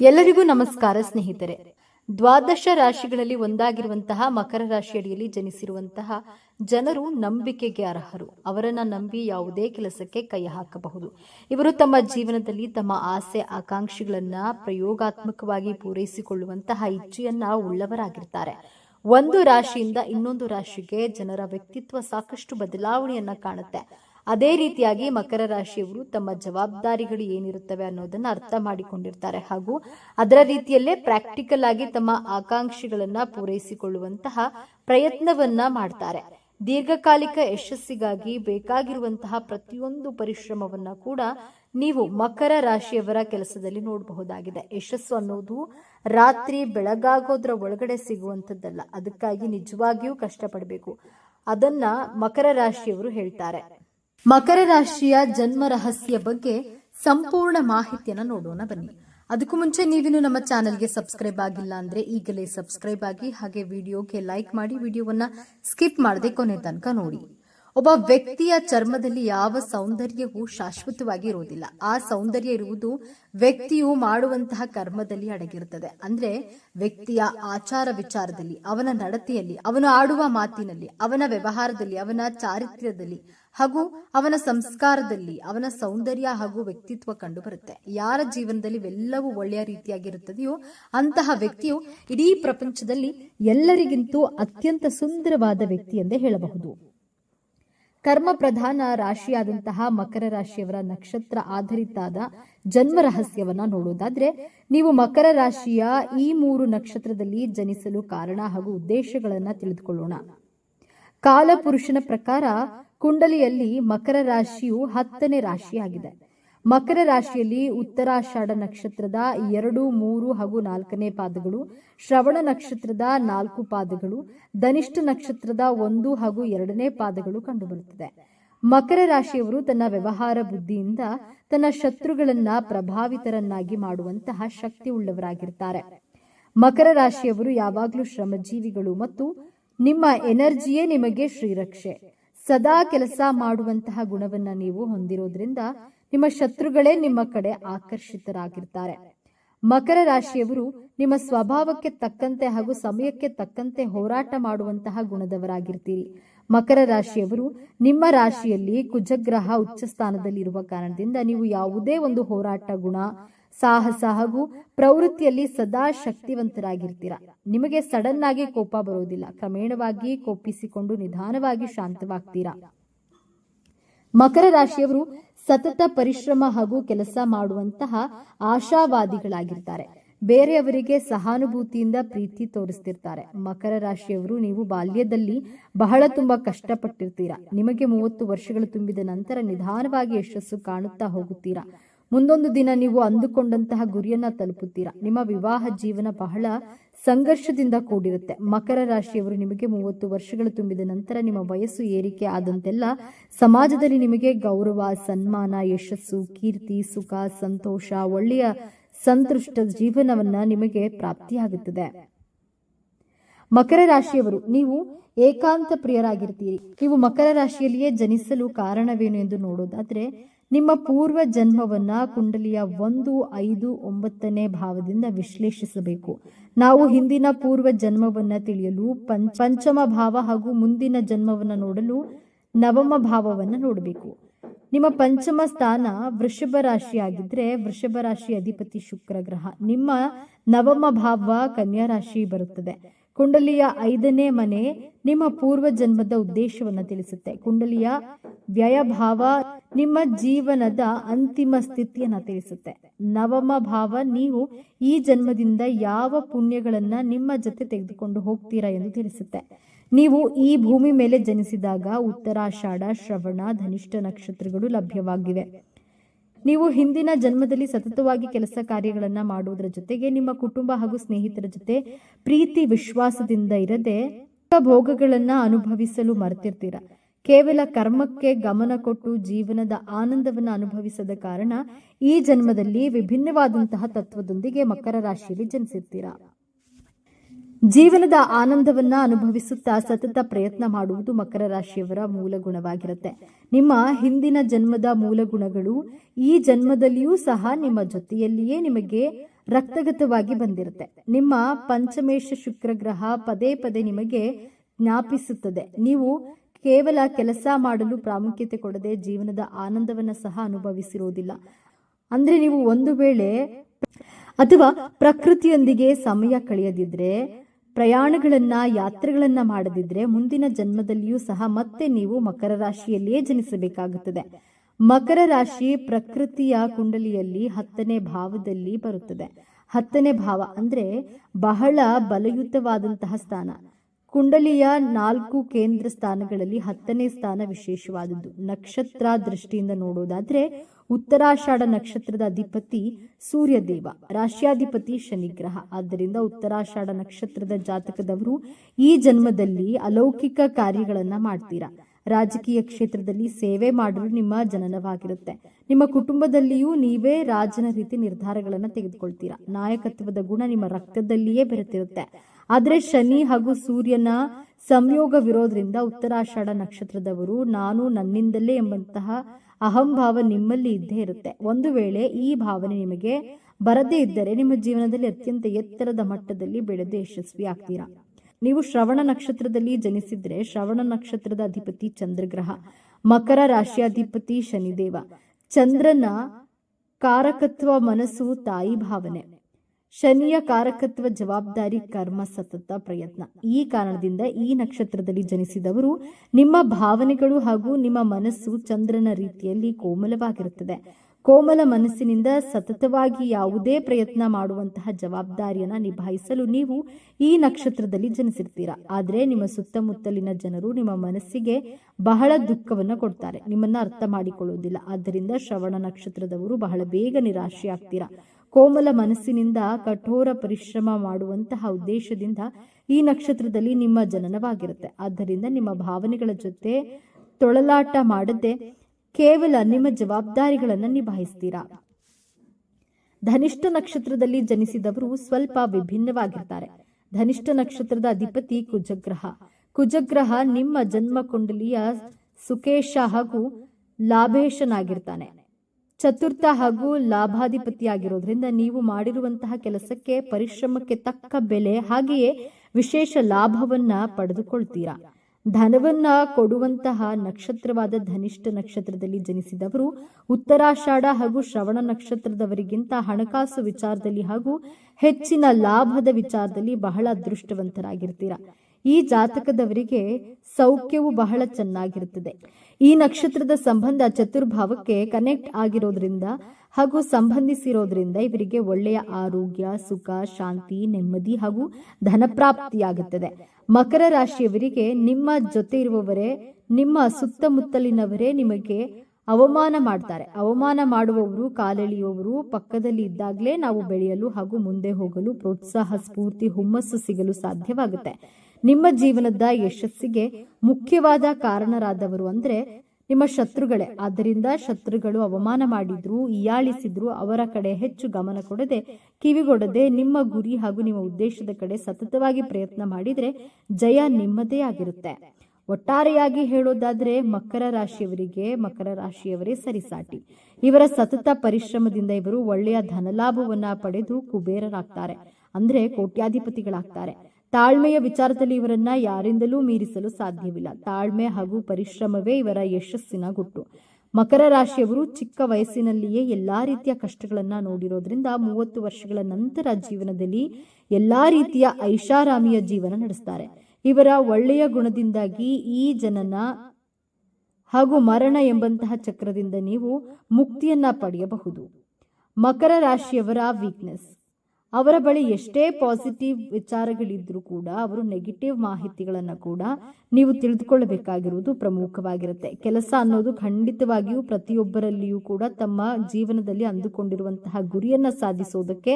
ಎಲ್ಲರಿಗೂ ನಮಸ್ಕಾರ, ಸ್ನೇಹಿತರೆ. ದ್ವಾದಶ ರಾಶಿಗಳಲ್ಲಿ ಒಂದಾಗಿರುವಂತಹ ಮಕರ ರಾಶಿಯಡಿಯಲ್ಲಿ ಜನಿಸಿರುವಂತಹ ಜನರು ನಂಬಿಕೆಗೆ ಅರ್ಹರು. ಅವರನ್ನ ನಂಬಿ ಯಾವುದೇ ಕೆಲಸಕ್ಕೆ ಕೈ ಹಾಕಬಹುದು. ಇವರು ತಮ್ಮ ಜೀವನದಲ್ಲಿ ತಮ್ಮ ಆಸೆ, ಆಕಾಂಕ್ಷೆಗಳನ್ನ ಪ್ರಯೋಗಾತ್ಮಕವಾಗಿ ಪೂರೈಸಿಕೊಳ್ಳುವಂತಹ ಇಚ್ಛೆಯನ್ನ ಉಳ್ಳವರಾಗಿರ್ತಾರೆ. ಒಂದು ರಾಶಿಯಿಂದ ಇನ್ನೊಂದು ರಾಶಿಗೆ ಜನರ ವ್ಯಕ್ತಿತ್ವ ಸಾಕಷ್ಟು ಬದಲಾವಣೆಯನ್ನ ಕಾಣುತ್ತೆ. ಅದೇ ರೀತಿಯಾಗಿ ಮಕರ ರಾಶಿಯವರು ತಮ್ಮ ಜವಾಬ್ದಾರಿಗಳು ಏನಿರುತ್ತವೆ ಅನ್ನೋದನ್ನ ಅರ್ಥ ಮಾಡಿಕೊಂಡಿರ್ತಾರೆ. ಹಾಗೂ ಅದರ ರೀತಿಯಲ್ಲೇ ಪ್ರಾಕ್ಟಿಕಲ್ ಆಗಿ ತಮ್ಮ ಆಕಾಂಕ್ಷೆಗಳನ್ನ ಪೂರೈಸಿಕೊಳ್ಳುವಂತಹ ಪ್ರಯತ್ನವನ್ನ ಮಾಡ್ತಾರೆ. ದೀರ್ಘಕಾಲಿಕ ಯಶಸ್ಸಿಗಾಗಿ ಬೇಕಾಗಿರುವಂತಹ ಪ್ರತಿಯೊಂದು ಪರಿಶ್ರಮವನ್ನ ಕೂಡ ನೀವು ಮಕರ ರಾಶಿಯವರ ಕೆಲಸದಲ್ಲಿ ನೋಡಬಹುದಾಗಿದೆ. ಯಶಸ್ಸು ಅನ್ನೋದು ರಾತ್ರಿ ಬೆಳಗಾಗೋದ್ರ ಒಳಗಡೆ ಸಿಗುವಂಥದ್ದಲ್ಲ. ಅದಕ್ಕಾಗಿ ನಿಜವಾಗಿಯೂ ಕಷ್ಟಪಡಬೇಕು. ಅದನ್ನ ಮಕರ ರಾಶಿಯವರು ಹೇಳ್ತಾರೆ. ಮಕರ ರಾಶಿಯ ಜನ್ಮ ರಹಸ್ಯ ಬಗ್ಗೆ ಸಂಪೂರ್ಣ ಮಾಹಿತಿಯನ್ನು ನೋಡೋಣ ಬನ್ನಿ. ಅದಕ್ಕೂ ಮುಂಚೆ ನೀವಿನ್ನು ನಮ್ಮ ಚಾನೆಲ್ಗೆ ಸಬ್ಸ್ಕ್ರೈಬ್ ಆಗಿಲ್ಲ ಅಂದ್ರೆ ಈಗಲೇ ಸಬ್ಸ್ಕ್ರೈಬ್ ಆಗಿ ಹಾಗೆ ವಿಡಿಯೋಗೆ ಲೈಕ್ ಮಾಡಿ ವಿಡಿಯೋವನ್ನ ಸ್ಕಿಪ್ ಮಾಡದೆ ಕೊನೆ ತನಕ ನೋಡಿ. ಒಬ್ಬ ವ್ಯಕ್ತಿಯ ಚರ್ಮದಲ್ಲಿ ಯಾವ ಸೌಂದರ್ಯವೂ ಶಾಶ್ವತವಾಗಿ ಇರುವುದಿಲ್ಲ. ಆ ಸೌಂದರ್ಯ ಇರುವುದು ವ್ಯಕ್ತಿಯು ಮಾಡುವಂತಹ ಕರ್ಮದಲ್ಲಿ ಅಡಗಿರುತ್ತದೆ. ಅಂದ್ರೆ ವ್ಯಕ್ತಿಯ ಆಚಾರ ವಿಚಾರದಲ್ಲಿ, ಅವನ ನಡತೆಯಲ್ಲಿ, ಅವನು ಆಡುವ ಮಾತಿನಲ್ಲಿ, ಅವನ ವ್ಯವಹಾರದಲ್ಲಿ, ಅವನ ಚಾರಿತ್ರ್ಯದಲ್ಲಿ ಹಾಗೂ ಅವನ ಸಂಸ್ಕಾರದಲ್ಲಿ ಅವನ ಸೌಂದರ್ಯ ಹಾಗೂ ವ್ಯಕ್ತಿತ್ವ ಕಂಡು ಬರುತ್ತೆ ಯಾರ ಜೀವನದಲ್ಲಿ ಇವೆಲ್ಲವೂ ಒಳ್ಳೆಯ ರೀತಿಯಾಗಿರುತ್ತದೆಯೋ ಅಂತಹ ವ್ಯಕ್ತಿಯು ಇಡೀ ಪ್ರಪಂಚದಲ್ಲಿ ಎಲ್ಲರಿಗಿಂತೂ ಅತ್ಯಂತ ಸುಂದರವಾದ ವ್ಯಕ್ತಿ ಎಂದೇ ಹೇಳಬಹುದು. ಕರ್ಮ ಪ್ರಧಾನ ರಾಶಿಯಾದಂತಹ ಮಕರ ರಾಶಿಯವರ ನಕ್ಷತ್ರ ಆಧಾರಿತಾದ ಜನ್ಮ ರಹಸ್ಯವನ್ನ ನೋಡೋದಾದ್ರೆ, ನೀವು ಮಕರ ರಾಶಿಯ ಈ ಮೂರು ನಕ್ಷತ್ರದಲ್ಲಿ ಜನಿಸಲು ಕಾರಣ ಹಾಗೂ ಉದ್ದೇಶಗಳನ್ನ ತಿಳಿದುಕೊಳ್ಳೋಣ. ಕಾಲಪುರುಷನ ಪ್ರಕಾರ, ಕುಂಡಲಿಯಲ್ಲಿ ಮಕರ ರಾಶಿಯು ಹತ್ತನೇ ರಾಶಿಯಾಗಿದೆ. ಮಕರ ರಾಶಿಯಲ್ಲಿ ಉತ್ತರಾಷಾಢ ನಕ್ಷತ್ರದ ಎರಡು, ಮೂರು ಹಾಗೂ ನಾಲ್ಕನೇ ಪಾದಗಳು, ಶ್ರವಣ ನಕ್ಷತ್ರದ ನಾಲ್ಕು ಪಾದಗಳು, ಧನಿಷ್ಠ ನಕ್ಷತ್ರದ ಒಂದು ಹಾಗೂ ಎರಡನೇ ಪಾದಗಳು ಕಂಡುಬರುತ್ತದೆ. ಮಕರ ರಾಶಿಯವರು ತನ್ನ ವ್ಯವಹಾರ ಬುದ್ಧಿಯಿಂದ ತನ್ನ ಶತ್ರುಗಳನ್ನ ಪ್ರಭಾವಿತರನ್ನಾಗಿ ಮಾಡುವಂತಹ ಶಕ್ತಿ ಉಳ್ಳವರಾಗಿರ್ತಾರೆ. ಮಕರ ರಾಶಿಯವರು ಯಾವಾಗಲೂ ಶ್ರಮಜೀವಿಗಳು ಮತ್ತು ನಿಮ್ಮ ಎನರ್ಜಿಯೇ ನಿಮಗೆ ಶ್ರೀರಕ್ಷೆ. ಸದಾ ಕೆಲಸ ಮಾಡುವಂತಹ ಗುಣವನ್ನ ನೀವು ಹೊಂದಿರೋದ್ರಿಂದ ನಿಮ್ಮ ಶತ್ರುಗಳೇ ನಿಮ್ಮ ಕಡೆ ಆಕರ್ಷಿತರಾಗಿರ್ತಾರೆ. ಮಕರ ರಾಶಿಯವರು ನಿಮ್ಮ ಸ್ವಭಾವಕ್ಕೆ ತಕ್ಕಂತೆ ಹಾಗೂ ಸಮಯಕ್ಕೆ ತಕ್ಕಂತೆ ಹೋರಾಟ ಮಾಡುವಂತಹ ಗುಣದವರಾಗಿರ್ತೀರಿ. ಮಕರ ರಾಶಿಯವರು ನಿಮ್ಮ ರಾಶಿಯಲ್ಲಿ ಕುಜಗ್ರಹ ಉಚ್ಚ ಸ್ಥಾನದಲ್ಲಿರುವ ಕಾರಣದಿಂದ ನೀವು ಯಾವುದೇ ಒಂದು ಹೋರಾಟ ಗುಣ, ಸಾಹಸ ಹಾಗೂ ಪ್ರವೃತ್ತಿಯಲ್ಲಿ ಸದಾ ಶಕ್ತಿವಂತರಾಗಿರ್ತೀರ. ನಿಮಗೆ ಸಡನ್ ಆಗಿ ಕೋಪ ಬರುವುದಿಲ್ಲ. ಕ್ರಮೇಣವಾಗಿ ಕೋಪಿಸಿಕೊಂಡು ನಿಧಾನವಾಗಿ ಶಾಂತವಾಗ್ತೀರಾ. ಮಕರ ರಾಶಿಯವರು ಸತತ ಪರಿಶ್ರಮ ಹಾಗೂ ಕೆಲಸ ಮಾಡುವಂತಹ ಆಶಾವಾದಿಗಳಾಗಿರ್ತಾರೆ. ಬೇರೆಯವರಿಗೆ ಸಹಾನುಭೂತಿಯಿಂದ ಪ್ರೀತಿ ತೋರಿಸ್ತಿರ್ತಾರೆ. ಮಕರ ರಾಶಿಯವರು ನೀವು ಬಾಲ್ಯದಲ್ಲಿ ಬಹಳ ತುಂಬಾ ಕಷ್ಟಪಟ್ಟಿರ್ತೀರಾ. ನಿಮಗೆ ಮೂವತ್ತು ವರ್ಷಗಳು ತುಂಬಿದ ನಂತರ ನಿಧಾನವಾಗಿ ಯಶಸ್ಸು ಕಾಣುತ್ತಾ ಹೋಗುತ್ತೀರಾ. ಮುಂದೊಂದು ದಿನ ನೀವು ಅಂದುಕೊಂಡಂತಹ ಗುರಿಯನ್ನ ತಲುಪುತ್ತೀರಾ. ನಿಮ್ಮ ವಿವಾಹ ಜೀವನ ಬಹಳ ಸಂಘರ್ಷದಿಂದ ಕೂಡಿರುತ್ತೆ. ಮಕರ ರಾಶಿಯವರು ನಿಮಗೆ ಮೂವತ್ತು ವರ್ಷಗಳು ತುಂಬಿದ ನಂತರ ನಿಮ್ಮ ವಯಸ್ಸು ಏರಿಕೆ ಆದಂತೆಲ್ಲ ಸಮಾಜದಲ್ಲಿ ನಿಮಗೆ ಗೌರವ, ಸನ್ಮಾನ, ಯಶಸ್ಸು, ಕೀರ್ತಿ, ಸುಖ, ಸಂತೋಷ, ಒಳ್ಳೆಯ ಸಂತೃಷ್ಟ ಜೀವನವನ್ನ ನಿಮಗೆ ಪ್ರಾಪ್ತಿಯಾಗುತ್ತದೆ. ಮಕರ ರಾಶಿಯವರು, ನೀವು ಏಕಾಂತ ಪ್ರಿಯರಾಗಿರ್ತೀರಿ. ನೀವು ಮಕರ ರಾಶಿಯಲ್ಲಿಯೇ ಜನಿಸಲು ಕಾರಣವೇನು ಎಂದು ನೋಡೋದಾದ್ರೆ ನಿಮ್ಮ ಪೂರ್ವ ಜನ್ಮವನ್ನ ಕುಂಡಲಿಯ ಒಂದು, ಐದು, ಒಂಬತ್ತನೇ ಭಾವದಿಂದ ವಿಶ್ಲೇಷಿಸಬೇಕು. ನಾವು ಹಿಂದಿನ ಪೂರ್ವ ಜನ್ಮವನ್ನ ತಿಳಿಯಲು ಪಂಚ ಪಂಚಮ ಭಾವ ಹಾಗೂ ಮುಂದಿನ ಜನ್ಮವನ್ನ ನೋಡಲು ನವಮ ಭಾವವನ್ನ ನೋಡಬೇಕು. ನಿಮ್ಮ ಪಂಚಮ ಸ್ಥಾನ ವೃಷಭ ರಾಶಿಯಾಗಿದ್ರೆ ವೃಷಭ ರಾಶಿ ಅಧಿಪತಿ ಶುಕ್ರ ಗ್ರಹ. ನಿಮ್ಮ ನವಮ ಭಾವ ಕನ್ಯಾ ರಾಶಿ ಬರುತ್ತದೆ. ಕುಂಡಲಿಯ ಐದನೇ ಮನೆ ನಿಮ್ಮ ಪೂರ್ವ ಜನ್ಮದ ಉದ್ದೇಶವನ್ನು ತಿಳಿಸುತ್ತೆ. ಕುಂಡಲಿಯ ವ್ಯಯಭಾವ ನಿಮ್ಮ ಜೀವನದ ಅಂತಿಮ ಸ್ಥಿತಿಯನ್ನ ತಿಳಿಸುತ್ತೆ. ನವಮ ಭಾವ, ನೀವು ಈ ಜನ್ಮದಿಂದ ಯಾವ ಪುಣ್ಯಗಳನ್ನ ನಿಮ್ಮ ಜೊತೆ ತೆಗೆದುಕೊಂಡು ಹೋಗ್ತೀರಾ ಎಂದು ತಿಳಿಸುತ್ತೆ. ನೀವು ಈ ಭೂಮಿ ಮೇಲೆ ಜನಿಸಿದಾಗ ಉತ್ತರಾಷಾಢ, ಶ್ರವಣ, ಧನಿಷ್ಠ ನಕ್ಷತ್ರಗಳು ಲಭ್ಯವಾಗಿವೆ. ನೀವು ಹಿಂದಿನ ಜನ್ಮದಲ್ಲಿ ಸತತವಾಗಿ ಕೆಲಸ ಕಾರ್ಯಗಳನ್ನು ಮಾಡುವುದರ ಜೊತೆಗೆ ನಿಮ್ಮ ಕುಟುಂಬ ಹಾಗೂ ಸ್ನೇಹಿತರ ಜೊತೆ ಪ್ರೀತಿ, ವಿಶ್ವಾಸದಿಂದ ಇರದೆ ಭೋಗಗಳನ್ನ ಅನುಭವಿಸಲು ಮರೆತಿರ್ತೀರ. ಕೇವಲ ಕರ್ಮಕ್ಕೆ ಗಮನ ಕೊಟ್ಟು ಜೀವನದ ಆನಂದವನ್ನು ಅನುಭವಿಸದ ಕಾರಣ ಈ ಜನ್ಮದಲ್ಲಿ ವಿಭಿನ್ನವಾದಂತಹ ತತ್ವದೊಂದಿಗೆ ಮಕರ ರಾಶಿಯಲ್ಲಿ ಜನಿಸಿರ್ತೀರಾ. ಜೀವನದ ಆನಂದವನ್ನ ಅನುಭವಿಸುತ್ತಾ ಸತತ ಪ್ರಯತ್ನ ಮಾಡುವುದು ಮಕರ ರಾಶಿಯವರ ಮೂಲ ಗುಣವಾಗಿರುತ್ತೆ. ನಿಮ್ಮ ಹಿಂದಿನ ಜನ್ಮದ ಮೂಲ ಗುಣಗಳು ಈ ಜನ್ಮದಲ್ಲಿಯೂ ಸಹ ನಿಮ್ಮ ಜೊತೆಯಲ್ಲಿಯೇ ನಿಮಗೆ ರಕ್ತಗತವಾಗಿ ಬಂದಿರುತ್ತೆ. ನಿಮ್ಮ ಪಂಚಮೇಶ ಶುಕ್ರ ಗ್ರಹ ಪದೇ ಪದೇ ನಿಮಗೆ ಜ್ಞಾಪಿಸುತ್ತದೆ. ನೀವು ಕೇವಲ ಕೆಲಸ ಮಾಡಲು ಪ್ರಾಮುಖ್ಯತೆ ಕೊಡದೆ ಜೀವನದ ಆನಂದವನ್ನ ಸಹ ಅನುಭವಿಸಿರುವುದಿಲ್ಲ ಅಂದ್ರೆ ನೀವು ಒಂದು ವೇಳೆ ಅಥವಾ ಪ್ರಕೃತಿಯೊಂದಿಗೆ ಸಮಯ ಕಳೆಯದಿದ್ರೆ ಪ್ರಯಾಣಗಳನ್ನ, ಯಾತ್ರೆಗಳನ್ನ ಮಾಡದಿದ್ರೆ ಮುಂದಿನ ಜನ್ಮದಲ್ಲಿಯೂ ಸಹ ಮತ್ತೆ ನೀವು ಮಕರ ರಾಶಿಯಲ್ಲಿಯೇ ಜನಿಸಬೇಕಾಗುತ್ತದೆ. ಮಕರ ರಾಶಿ ಪ್ರಕೃತಿಯ ಕುಂಡಲಿಯಲ್ಲಿ ಹತ್ತನೇ ಭಾವದಲ್ಲಿ ಬರುತ್ತದೆ. ಹತ್ತನೇ ಭಾವ ಅಂದ್ರೆ ಬಹಳ ಬಲಯುತವಾದಂತಹ ಸ್ಥಾನ. ಕುಂಡಲಿಯ ನಾಲ್ಕು ಕೇಂದ್ರ ಸ್ಥಾನಗಳಲ್ಲಿ ಹತ್ತನೇ ಸ್ಥಾನ ವಿಶೇಷವಾದದ್ದು. ನಕ್ಷತ್ರ ದೃಷ್ಟಿಯಿಂದ ನೋಡೋದಾದ್ರೆ ಉತ್ತರಾಷಾಢ ನಕ್ಷತ್ರದ ಅಧಿಪತಿ ಸೂರ್ಯದೇವ ರಾಶ್ಯಾಧಿಪತಿ ಶನಿಗ್ರಹ. ಆದ್ದರಿಂದ ಉತ್ತರಾಷಾಢ ನಕ್ಷತ್ರದ ಜಾತಕದವರು ಈ ಜನ್ಮದಲ್ಲಿ ಅಲೌಕಿಕ ಕಾರ್ಯಗಳನ್ನ ಮಾಡ್ತೀರಾ. ರಾಜಕೀಯ ಕ್ಷೇತ್ರದಲ್ಲಿ ಸೇವೆ ಮಾಡಲು ನಿಮ್ಮ ಜನನವಾಗಿರುತ್ತೆ. ನಿಮ್ಮ ಕುಟುಂಬದಲ್ಲಿಯೂ ನೀವೇ ರಾಜನ ರೀತಿ ನಿರ್ಧಾರಗಳನ್ನು ತೆಗೆದುಕೊಳ್ತೀರಾ. ನಾಯಕತ್ವದ ಗುಣ ನಿಮ್ಮ ರಕ್ತದಲ್ಲಿಯೇ ಬೆರೆತಿರುತ್ತೆ. ಆದ್ರೆ ಶನಿ ಹಾಗೂ ಸೂರ್ಯನ ಸಂಯೋಗವಿರೋದ್ರಿಂದ ಉತ್ತರಾಷಾಢ ನಕ್ಷತ್ರದವರು, ನಾನು ನನ್ನಿಂದಲೇ ಎಂಬಂತಹ ಅಹಂಭಾವ ನಿಮ್ಮಲ್ಲಿ ಇದ್ದೇ ಇರುತ್ತೆ. ಒಂದು ವೇಳೆ ಈ ಭಾವನೆ ನಿಮಗೆ ಬರದೇ ಇದ್ದರೆ ನಿಮ್ಮ ಜೀವನದಲ್ಲಿ ಅತ್ಯಂತ ಎತ್ತರದ ಮಟ್ಟದಲ್ಲಿ ಬೆಳೆದು ಯಶಸ್ವಿ ಆಗ್ತೀರಾ ನೀವು ಶ್ರವಣ ನಕ್ಷತ್ರದಲ್ಲಿ ಜನಿಸಿದ್ರೆ ಶ್ರವಣ ನಕ್ಷತ್ರದ ಅಧಿಪತಿ ಚಂದ್ರಗ್ರಹ, ಮಕರ ರಾಶಿಯಾಧಿಪತಿ ಶನಿದೇವ, ಚಂದ್ರನ ಕಾರಕತ್ವ, ಮನಸ್ಸು, ತಾಯಿ ಭಾವನೆ. ಶನಿಯ ಕಾರಕತ್ವ ಜವಾಬ್ದಾರಿ ಕರ್ಮ ಸತತ ಪ್ರಯತ್ನ. ಈ ಕಾರಣದಿಂದ ಈ ನಕ್ಷತ್ರದಲ್ಲಿ ಜನಿಸಿದವರು ನಿಮ್ಮ ಭಾವನೆಗಳು ಹಾಗೂ ನಿಮ್ಮ ಮನಸ್ಸು ಚಂದ್ರನ ರೀತಿಯಲ್ಲಿ ಕೋಮಲವಾಗಿರುತ್ತದೆ. ಕೋಮಲ ಮನಸ್ಸಿನಿಂದ ಸತತವಾಗಿ ಯಾವುದೇ ಪ್ರಯತ್ನ ಮಾಡುವಂತಹ ಜವಾಬ್ದಾರಿಯನ್ನ ನಿಭಾಯಿಸಲು ನೀವು ಈ ನಕ್ಷತ್ರದಲ್ಲಿ ಜನಿಸಿರ್ತೀರಾ. ಆದರೆ ನಿಮ್ಮ ಸುತ್ತಮುತ್ತಲಿನ ಜನರು ನಿಮ್ಮ ಮನಸ್ಸಿಗೆ ಬಹಳ ದುಃಖವನ್ನು ಕೊಡ್ತಾರೆ. ನಿಮ್ಮನ್ನ ಅರ್ಥ ಮಾಡಿಕೊಳ್ಳುವುದಿಲ್ಲ. ಆದ್ದರಿಂದ ಶ್ರವಣ ನಕ್ಷತ್ರದವರು ಬಹಳ ಬೇಗ ನಿರಾಶೆ ಆಗ್ತೀರಾ ಕೋಮಲ ಮನಸ್ಸಿನಿಂದ ಕಠೋರ ಪರಿಶ್ರಮ ಮಾಡುವಂತಹ ಉದ್ದೇಶದಿಂದ ಈ ನಕ್ಷತ್ರದಲ್ಲಿ ನಿಮ್ಮ ಜನನವಾಗಿರುತ್ತೆ. ಆದ್ದರಿಂದ ನಿಮ್ಮ ಭಾವನೆಗಳ ಜೊತೆ ತೊಳಲಾಟ ಮಾಡದೆ ಕೇವಲ ನಿಮ್ಮ ಜವಾಬ್ದಾರಿಗಳನ್ನು ನಿಭಾಯಿಸ್ತೀರಾ? ಧನಿಷ್ಠ ನಕ್ಷತ್ರದಲ್ಲಿ ಜನಿಸಿದವರು ಸ್ವಲ್ಪ ವಿಭಿನ್ನವಾಗಿರ್ತಾರೆ. ಧನಿಷ್ಠ ನಕ್ಷತ್ರದ ಅಧಿಪತಿ ಕುಜಗ್ರಹ. ಕುಜಗ್ರಹ ನಿಮ್ಮ ಜನ್ಮ ಕುಂಡಲಿಯ ಸುಕೇಶ ಹಾಗೂ ಲಾಭೇಶನಾಗಿರ್ತಾನೆ. ಚತುರ್ಥ ಹಾಗೂ ಲಾಭಾಧಿಪತಿಯಾಗಿರೋದ್ರಿಂದ ನೀವು ಮಾಡಿರುವಂತಹ ಕೆಲಸಕ್ಕೆ, ಪರಿಶ್ರಮಕ್ಕೆ ತಕ್ಕ ಬೆಲೆ, ಹಾಗೆಯೇ ವಿಶೇಷ ಲಾಭವನ್ನ ಪಡೆದುಕೊಳ್ತೀರಾ? ಧನವನ್ನ ಕೊಡುವಂತಹ ನಕ್ಷತ್ರವಾದ ಧನಿಷ್ಠ ನಕ್ಷತ್ರದಲ್ಲಿ ಜನಿಸಿದವರು, ಉತ್ತರಾಷಾಢ ಹಾಗೂ ಶ್ರವಣ ನಕ್ಷತ್ರದವರಿಗಿಂತ ಹಣಕಾಸು ವಿಚಾರದಲ್ಲಿ ಹಾಗೂ ಹೆಚ್ಚಿನ ಲಾಭದ ವಿಚಾರದಲ್ಲಿ ಬಹಳ ಅದೃಷ್ಟವಂತರಾಗಿರ್ತೀರಾ? ಈ ಜಾತಕದವರಿಗೆ ಸೌಖ್ಯವು ಬಹಳ ಚೆನ್ನಾಗಿರುತ್ತದೆ. ಈ ನಕ್ಷತ್ರದ ಸಂಬಂಧ ಚತುರ್ಭಾವಕ್ಕೆ ಕನೆಕ್ಟ್ ಆಗಿರೋದ್ರಿಂದ ಹಾಗೂ ಸಂಬಂಧಿಸಿರೋದ್ರಿಂದ ಇವರಿಗೆ ಒಳ್ಳೆಯ ಆರೋಗ್ಯ, ಸುಖ, ಶಾಂತಿ, ನೆಮ್ಮದಿ ಹಾಗೂ ಧನಪ್ರಾಪ್ತಿಯಾಗುತ್ತದೆ. ಮಕರ ರಾಶಿಯವರಿಗೆ ನಿಮ್ಮ ಜೊತೆ ಇರುವವರೇ, ನಿಮ್ಮ ಸುತ್ತಮುತ್ತಲಿನವರೇ ನಿಮಗೆ ಅವಮಾನ ಮಾಡ್ತಾರೆ. ಅವಮಾನ ಮಾಡುವವರು, ಕಾಲೆಳೆಯುವವರು, ಪಕ್ಕದಲ್ಲಿ ಇದ್ದಾಗಲೇ ನಾವು ಬೆಳೆಯಲು ಹಾಗೂ ಮುಂದೆ ಹೋಗಲು ಪ್ರೋತ್ಸಾಹ, ಸ್ಫೂರ್ತಿ, ಹುಮ್ಮಸ್ಸು ಸಿಗಲು ಸಾಧ್ಯವಾಗುತ್ತೆ. ನಿಮ್ಮ ಜೀವನದ ಯಶಸ್ಸಿಗೆ ಮುಖ್ಯವಾದ ಕಾರಣರಾದವರು ಅಂದ್ರೆ ನಿಮ್ಮ ಶತ್ರುಗಳೇ. ಆದ್ದರಿಂದ ಶತ್ರುಗಳು ಅವಮಾನ ಮಾಡಿದ್ರು ಇಯಾಳಿಸಿದ್ರು ಅವರ ಕಡೆ ಹೆಚ್ಚು ಗಮನ ಕೊಡದೆ, ಕಿವಿಗೊಡದೆ ನಿಮ್ಮ ಗುರಿ ಹಾಗೂ ನಿಮ್ಮ ಉದ್ದೇಶದ ಕಡೆ ಸತತವಾಗಿ ಪ್ರಯತ್ನ ಮಾಡಿದ್ರೆ ಜಯ ನಿಮ್ಮದೇ ಆಗಿರುತ್ತೆ. ಒಟ್ಟಾರೆಯಾಗಿ ಹೇಳೋದಾದ್ರೆ ಮಕರ ರಾಶಿಯವರಿಗೆ ಮಕರ ರಾಶಿಯವರೇ ಸರಿಸಾಟಿ. ಇವರ ಸತತ ಪರಿಶ್ರಮದಿಂದ ಇವರು ಒಳ್ಳೆಯ ಧನಲಾಭವನ್ನ ಪಡೆದು ಕುಬೇರರಾಗ್ತಾರೆ. ಅಂದ್ರೆ ಕೋಟ್ಯಾಧಿಪತಿಗಳಾಗ್ತಾರೆ. ತಾಳ್ಮೆಯ ವಿಚಾರದಲ್ಲಿ ಇವರನ್ನ ಯಾರಿಂದಲೂ ಮೀರಿಸಲು ಸಾಧ್ಯವಿಲ್ಲ. ತಾಳ್ಮೆ ಹಾಗೂ ಪರಿಶ್ರಮವೇ ಇವರ ಯಶಸ್ಸಿನ ಗುಟ್ಟು. ಮಕರ ರಾಶಿಯವರು ಚಿಕ್ಕ ವಯಸ್ಸಿನಲ್ಲಿಯೇ ಎಲ್ಲಾ ರೀತಿಯ ಕಷ್ಟಗಳನ್ನ ನೋಡಿರೋದ್ರಿಂದ ಮೂವತ್ತು ವರ್ಷಗಳ ನಂತರ ಜೀವನದಲ್ಲಿ ಎಲ್ಲಾ ರೀತಿಯ ಐಷಾರಾಮಿಯ ಜೀವನ ನಡೆಸ್ತಾರೆ. ಇವರ ಒಳ್ಳೆಯ ಗುಣದಿಂದಾಗಿ ಈ ಜನನ ಹಾಗೂ ಮರಣ ಎಂಬಂತಹ ಚಕ್ರದಿಂದ ನೀವು ಮುಕ್ತಿಯನ್ನ ಪಡೆಯಬಹುದು. ಮಕರ ರಾಶಿಯವರ ವೀಕ್ನೆಸ್ ಅವರ ಬಳಿ ಎಷ್ಟೇ ಪಾಸಿಟಿವ್ ವಿಚಾರಗಳಿದ್ರೂ ಕೂಡ, ಅವರು ನೆಗೆಟಿವ್ ಮಾಹಿತಿಗಳನ್ನು ಕೂಡ ನೀವು ತಿಳಿದುಕೊಳ್ಳಬೇಕಾಗಿರುವುದು ಪ್ರಮುಖವಾಗಿರುತ್ತೆ. ಕೆಲಸ ಅನ್ನೋದು ಖಂಡಿತವಾಗಿಯೂ ಪ್ರತಿಯೊಬ್ಬರಲ್ಲಿಯೂ ಕೂಡ ತಮ್ಮ ಜೀವನದಲ್ಲಿ ಅಂದುಕೊಂಡಿರುವಂತಹ ಗುರಿಯನ್ನ ಸಾಧಿಸೋದಕ್ಕೆ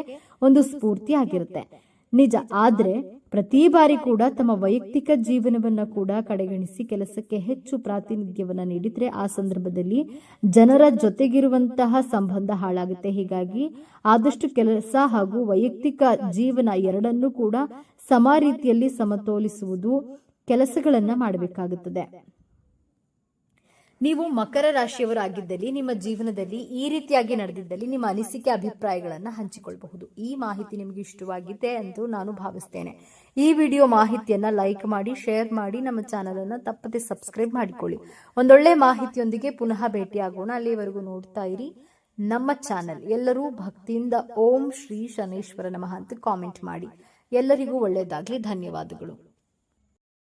ಒಂದು ಸ್ಫೂರ್ತಿ ಆಗಿರುತ್ತೆ. ನಿಜ. ಆದ್ರೆ ಪ್ರತಿ ಬಾರಿ ಕೂಡ ತಮ್ಮ ವೈಯಕ್ತಿಕ ಜೀವನವನ್ನ ಕೂಡ ಕಡೆಗಣಿಸಿ ಕೆಲಸಕ್ಕೆ ಹೆಚ್ಚು ಪ್ರಾತಿನಿಧ್ಯವನ್ನ ನೀಡಿದ್ರೆ ಆ ಸಂದರ್ಭದಲ್ಲಿ ಜನರ ಜೊತೆಗಿರುವಂತಹ ಸಂಬಂಧ ಹಾಳಾಗುತ್ತೆ. ಹೀಗಾಗಿ ಆದಷ್ಟು ಕೆಲಸ ಹಾಗೂ ವೈಯಕ್ತಿಕ ಜೀವನ ಎರಡನ್ನೂ ಕೂಡ ಸಮ ರೀತಿಯಲ್ಲಿ ಸಮತೋಲಿಸುವುದು ಕೆಲಸಗಳನ್ನ ಮಾಡಬೇಕಾಗುತ್ತದೆ. ನೀವು ಮಕರ ರಾಶಿಯವರಾಗಿದ್ದಲ್ಲಿ, ನಿಮ್ಮ ಜೀವನದಲ್ಲಿ ಈ ರೀತಿಯಾಗಿ ನಡೆದಿದ್ದಲ್ಲಿ ನಿಮ್ಮ ಅನಿಸಿಕೆ ಅಭಿಪ್ರಾಯಗಳನ್ನು ಹಂಚಿಕೊಳ್ಳಬಹುದು ಈ ಮಾಹಿತಿ ನಿಮಗೆ ಇಷ್ಟವಾಗಿದೆ ಎಂದು ನಾನು ಭಾವಿಸ್ತೇನೆ. ಈ ವಿಡಿಯೋ ಮಾಹಿತಿಯನ್ನ ಲೈಕ್ ಮಾಡಿ, ಶೇರ್ ಮಾಡಿ, ನಮ್ಮ ಚಾನಲ್ ಅನ್ನು ತಪ್ಪದೆ ಸಬ್ಸ್ಕ್ರೈಬ್ ಮಾಡಿಕೊಳ್ಳಿ. ಒಂದೊಳ್ಳೆ ಮಾಹಿತಿಯೊಂದಿಗೆ ಪುನಃ ಭೇಟಿಯಾಗೋಣ. ಅಲ್ಲಿವರೆಗೂ ನೋಡ್ತಾ ಇರಿ. ನಮ್ಮ ಚಾನಲ್. ಎಲ್ಲರೂ ಭಕ್ತಿಯಿಂದ ಓಂ ಶ್ರೀ ಶನೇಶ್ವರ ನಮಃ ಅಂತ ಕಾಮೆಂಟ್ ಮಾಡಿ. ಎಲ್ಲರಿಗೂ ಒಳ್ಳೆಯದಾಗಲಿ ಧನ್ಯವಾದಗಳು.